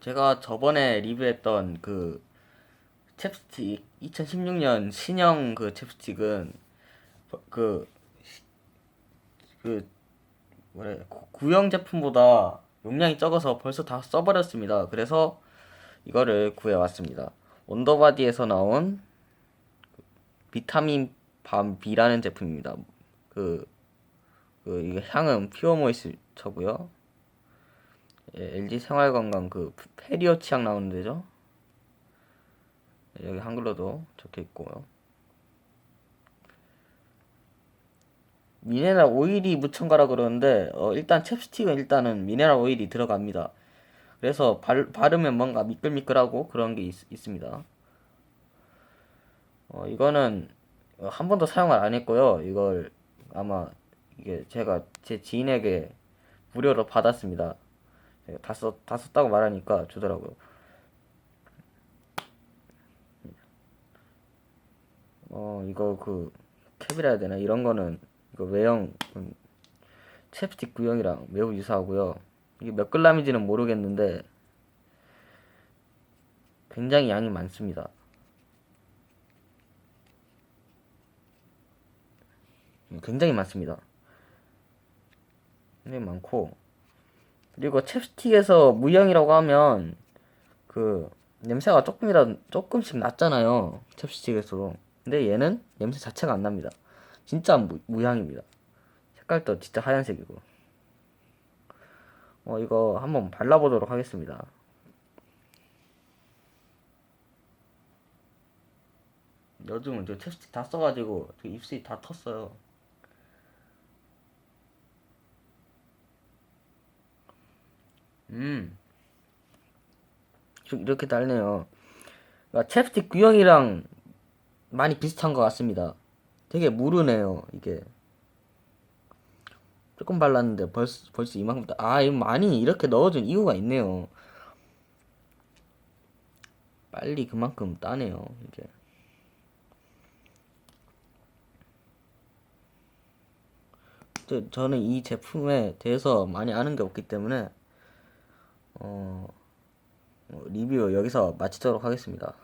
제가 저번에 리뷰했던 그 챕스틱 2016년 신형 그 챕스틱은 그, 그, 뭐래, 구- 구형 제품보다 용량이 적어서 벌써 다 써버렸습니다. 그래서 이거를 구해왔습니다. 원더바디에서 나온 비타민 밤 B라는 제품입니다. 그, 그, 이게 향은 퓨어 모이스처고요. 예, LG 생활건강 그 페리어 치약 나오는 데죠. 예, 여기 한글로도 적혀 있고요. 미네랄 오일이 거라 그러는데 어, 일단 챕스틱은 일단은 미네랄 오일이 들어갑니다. 그래서 발, 바르면 뭔가 미끌미끌하고 그런 게 있, 있습니다. 어, 이거는 어, 한 번도 사용을 안 했고요. 이걸 아마 이게 제가 제 지인에게 무료로 받았습니다. 제가 다, 썼, 다 썼다고 말하니까 주더라고요. 어, 이거 그 캡이라 해야 되나? 이런 거는 이거 외형 음, 챕스틱 구형이랑 매우 유사하고요. 이게 몇 글람인지는 모르겠는데 굉장히 양이 많습니다. 음, 굉장히 많습니다. 굉장히 많고 그리고 챕스틱에서 무형이라고 하면 그 냄새가 조금이라도 조금씩 났잖아요. 챕스틱에서도. 근데 얘는 냄새 자체가 안 납니다. 진짜 무, 무향입니다. 색깔도 진짜 하얀색이고. 어 이거 한번 발라보도록 하겠습니다. 요즘은 저 챕스틱 다 써가지고 저 입술이 다 텄어요. 음. 좀 이렇게 달네요. 그러니까 챕스틱 구형이랑 많이 비슷한 것 같습니다. 되게 무르네요, 이게. 조금 발랐는데 벌써, 벌써 이만큼, 따- 아, 이거 많이 이렇게 넣어준 이유가 있네요. 빨리 그만큼 따네요, 이게. 저, 저는 이 제품에 대해서 많이 아는 게 없기 때문에, 어, 어, 리뷰 여기서 마치도록 하겠습니다.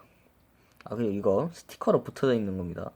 아, 그리고 이거 스티커로 붙어져 있는 겁니다.